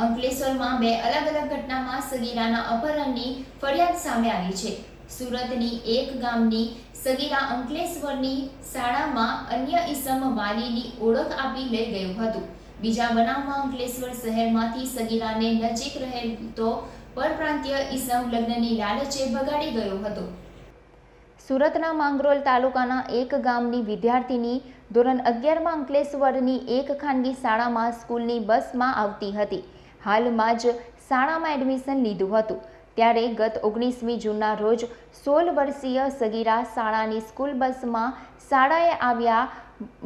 અંકલેશ્વરમાં બે અલગ અલગ ઘટનામાં સગીરાના અપહરણની ફરિયાદ સામે આવી છે. સુરતની એક ગામની સગીરા અંકલેશ્વરની શાળામાં અન્ય ઇસમ વાલીની ઓળખ આપી લઈ ગયું હતું. બીજા બનાવમાં અંકલેશ્વર શહેરમાંથી સગીરાને નજીક રહેતો પરપ્રાંતીય ઈસમ લગ્નની લાલચે ભગાડી ગયો હતો. સુરતના માંગરોલ તાલુકાના એક ગામની વિદ્યાર્થીની ધોરણ અગિયારમાં અંકલેશ્વરની એક ખાનગી શાળામાં સ્કૂલની બસમાં આવતી હતી. હાલમાં જ શાળામાં એડમિશન લીધું હતું. ત્યારે ગત ઓગણીસમી જૂનના રોજ સોળ વર્ષીય સગીરા શાળાની સ્કૂલ બસમાં શાળાએ આવ્યા.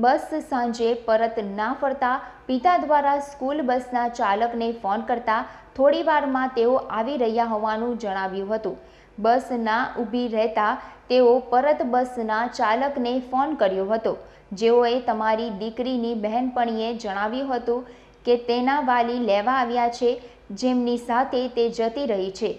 બસ સાંજે પરત ના ફરતા પિતા દ્વારા સ્કૂલ બસના ચાલકને ફોન કરતા થોડી વારમાં તેઓ આવી રહ્યા હોવાનું જણાવ્યું હતું. બસ ના ઊભી રહેતા તેઓ પરત બસના ચાલકને ફોન કર્યો હતો. જેઓએ તમારી દીકરીની બહેનપણીએ જણાવ્યું હતું કે તેના વાલી લેવા આવ્યા છે, જેમની સાથે તે જતી રહી છે.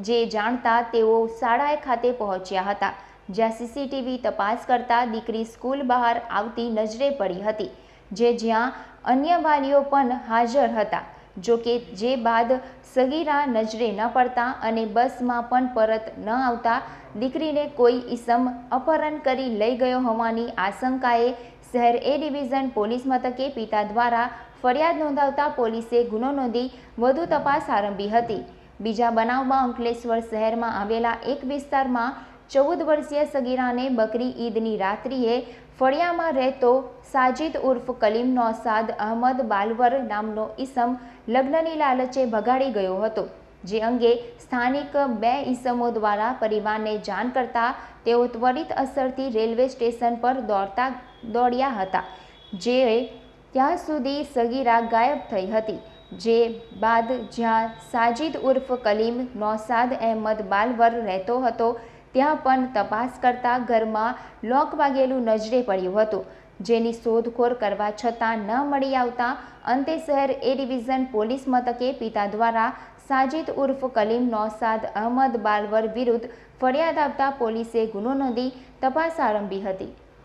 જે જાણતા તેઓ શાળાએ ખાતે પહોંચ્યા હતા, જ્યાં સીસીટીવી તપાસ કરતા દીકરી સ્કૂલ બહાર આવતી નજરે પડી હતી, જે જ્યાં અન્ય વાલીઓ પણ હાજર હતા. જો કે જે બાદ સગીરા નજરે ન પડતા અને બસમાં પણ પરત ન આવતા, દીકરીને કોઈ ઈસમ અપહરણ કરી લઈ ગયો હોવાની આશંકાએ શહેર એ ડિવિઝન પોલીસ મથકે પિતા દ્વારા ફરિયાદ નોંધાવતા પોલીસે ગુનો નોંધી વધુ તપાસ આરંભી હતી. બીજા બનાવમાં અંકલેશ્વર શહેરમાં આવેલા એક વિસ્તારમાં ચૌદ વર્ષીય સગીરાને બકરી ઈદની રાત્રિએ ફળિયામાં રહેતો સાજિદ ઉર્ફ કલીમ નૌસાદ અહમદ બાલવર નામનો ઈસમ લગ્નની લાલચે ભગાડી ગયો હતો. જે અંગે સ્થાનિક બે ઈસમો દ્વારા પરિવારને જાણ કરતા તેઓ ત્વરિત અસરથી રેલવે સ્ટેશન પર દોડતા દોડ્યા હતા, જે ત્યાં સુધી સગીરા ગાયબ થઈ હતી. જે બાદ જ્યાં સાજિદ ઉર્ફ કલીમ નૌસાદ અહેમદ બાલવર રહેતો હતો ત્યાં પણ તપાસ કરતા ઘરમાં લોક વાગેલું નજરે પડ્યું હતું. જેની શોધખોળ કરવા છતાં ન મળી આવતા અંતે શહેર એ ડિવિઝન પોલીસ મથકે પિતા દ્વારા સાજિદ ઉર્ફ કલીમ નૌસાદ અહમદ બાલવર વિરુદ્ધ ફરિયાદ આપતા પોલીસે ગુનો નોંધી તપાસ આરંભી હતી.